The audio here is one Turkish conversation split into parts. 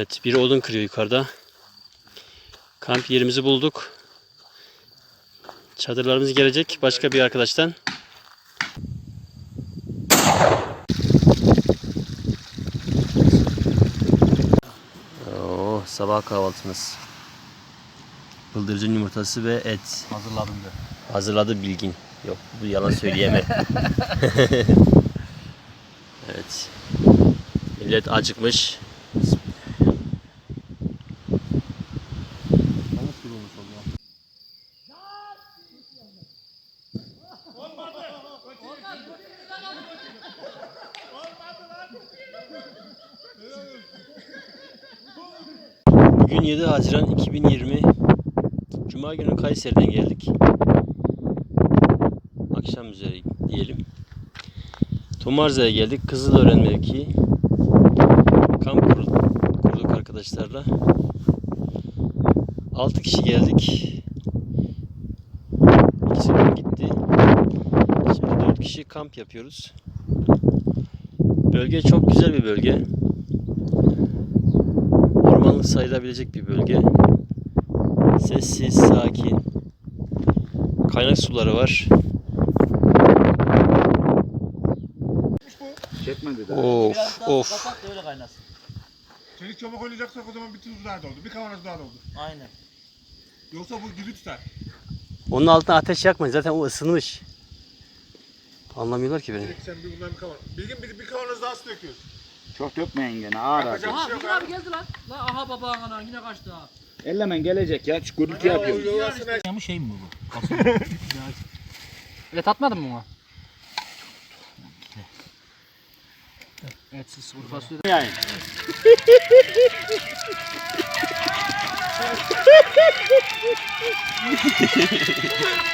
Evet bir odun kırıyor yukarıda. Kamp yerimizi bulduk. Çadırlarımız gelecek başka bir arkadaştan. Oo, sabah kahvaltımız. Bıldırcın yumurtası ve et. Hazırladım da. Hazırladı bilgin. Yok bu yalan söyleyemem. evet. Millet acıkmış. Bugün 7 Haziran 2020 Cuma günü Kayseri'den geldik. Akşam üzeri diyelim. Tomarza'ya geldik. Kızılören mevkii. Kamp kur- kurduk arkadaşlarla. 6 kişi geldik. İkisi gitti. Şimdi 4 kişi kamp yapıyoruz. Bölge çok güzel bir bölge. Sayılabilecek bir bölge. Sessiz, sakin. Kaynak suları var. Çekmedi. Of of. Kapat da öyle kaynasın. Çelik çabuk oynayacaksak o zaman bir tuz daha doldu. Bir kavanoz daha doldu. Aynen. Yoksa bu gibi tutar. Onun altına ateş yakmayın. Zaten o ısınmış. Anlamıyorlar ki beni. Çelik sen bir bundan bir kavanoz. Bilgin bir, bir kavanoz daha su döküyoruz. Çok dökmeyin gene ağır ağır. Yapacak bir Aha şey yok Bilgin abi abi. geldi lan. Lan aha baba ana yine kaçtı ha. Ellemen gelecek ya. Şu gürültü Ya, yapıyor. yuvasına Ya bu şey mi bu? Evet atmadın mı ona? Evet siz kuru fasulye. Yani.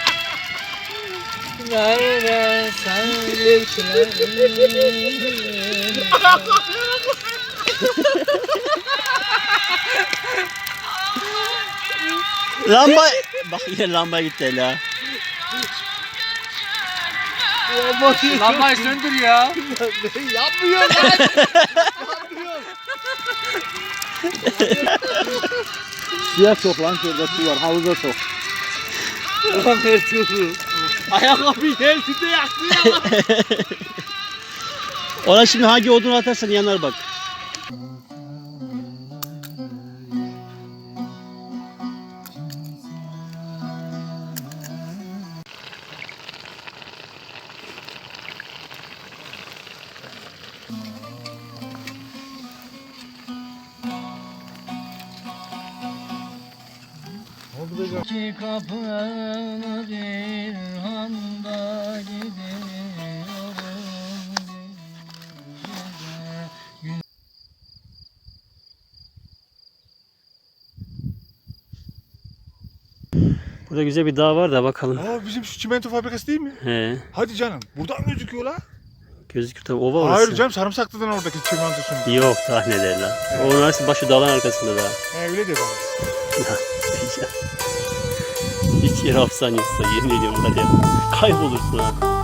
Lamba... Bak yine lamba gitti el ha. Lambayı söndür ya. Suya sok lan şurada su var. Havuza sok. Ulan Ertuğrul. Ayakkabıyı hepsinde yaktı ya. Ona şimdi hangi odunu atarsan yanar bak. İki kapılı bir handa gidiyorum. Burada güzel bir dağ var da bakalım. Aa bizim şu çimento fabrikası değil mi? He. Hadi canım. Buradan gözüküyor la. Gözükür tabii ova orası. Hayır canım sarımsaklıdan oradaki çimentosunu. Yok daha neler lan. O orası başı dağın arkasında daha. He öyle de bana. Hiç yere hapsan yoksa yemin ediyorum var ya. Kaybolursun ha.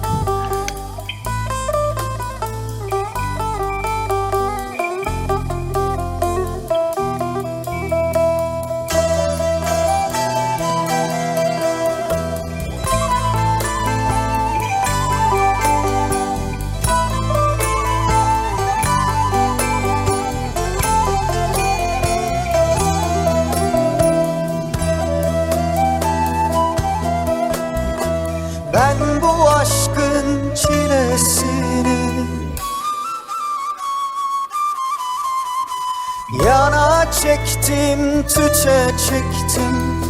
Çektim, tüte çektim.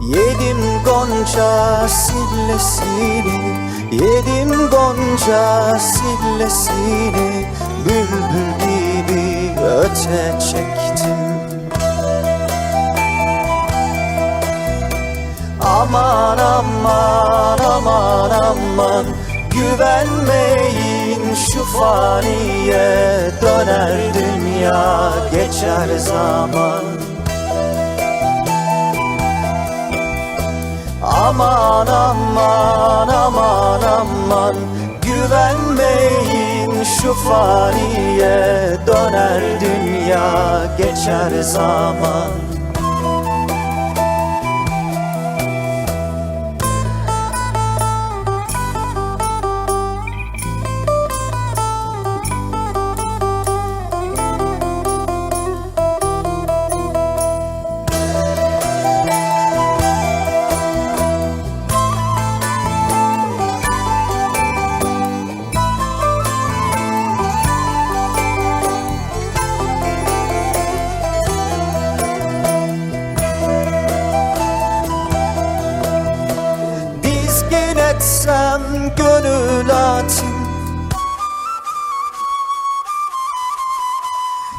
Yedim gonca sillesini Yedim gonca sillesini Bülbül gibi öte çektim. Aman aman aman aman Güvenmeyin şu faniye Döner dünya geçer zaman. Aman aman aman aman Güvenmeyin şu faniye. Döner dünya geçer zaman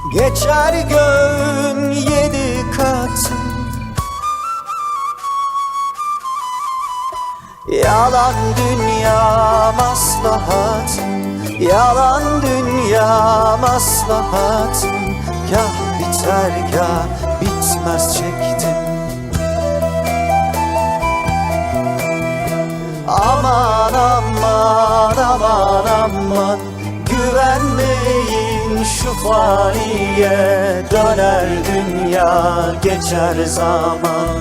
Geçer göğün yedi katı. Yalan dünya maslahatım Yalan dünya maslahatım Kah biter kah bitmez çektim şu faniye Döner dünya geçer zaman.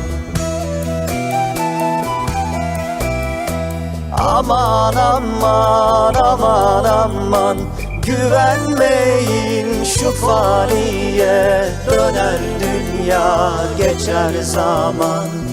Aman aman aman aman Güvenmeyin şu faniye. Döner dünya geçer zaman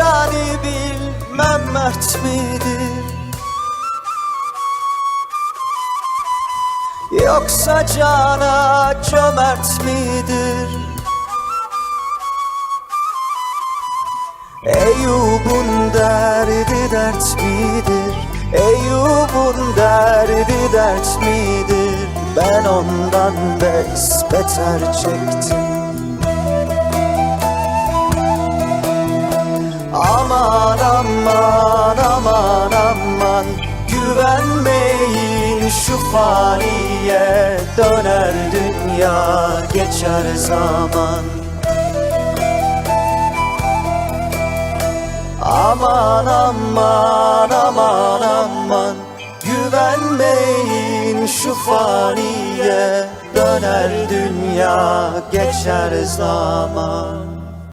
Seyrani bilmem mert midir Yoksa cana cömert midir? Eyüp'ün derdi dert midir? Eyüp'ün derdi dert midir? Ben ondan besbeter çektim faniye Döner dünya geçer zaman. Aman aman aman aman. Güvenmeyin şu faniye Döner dünya geçer zaman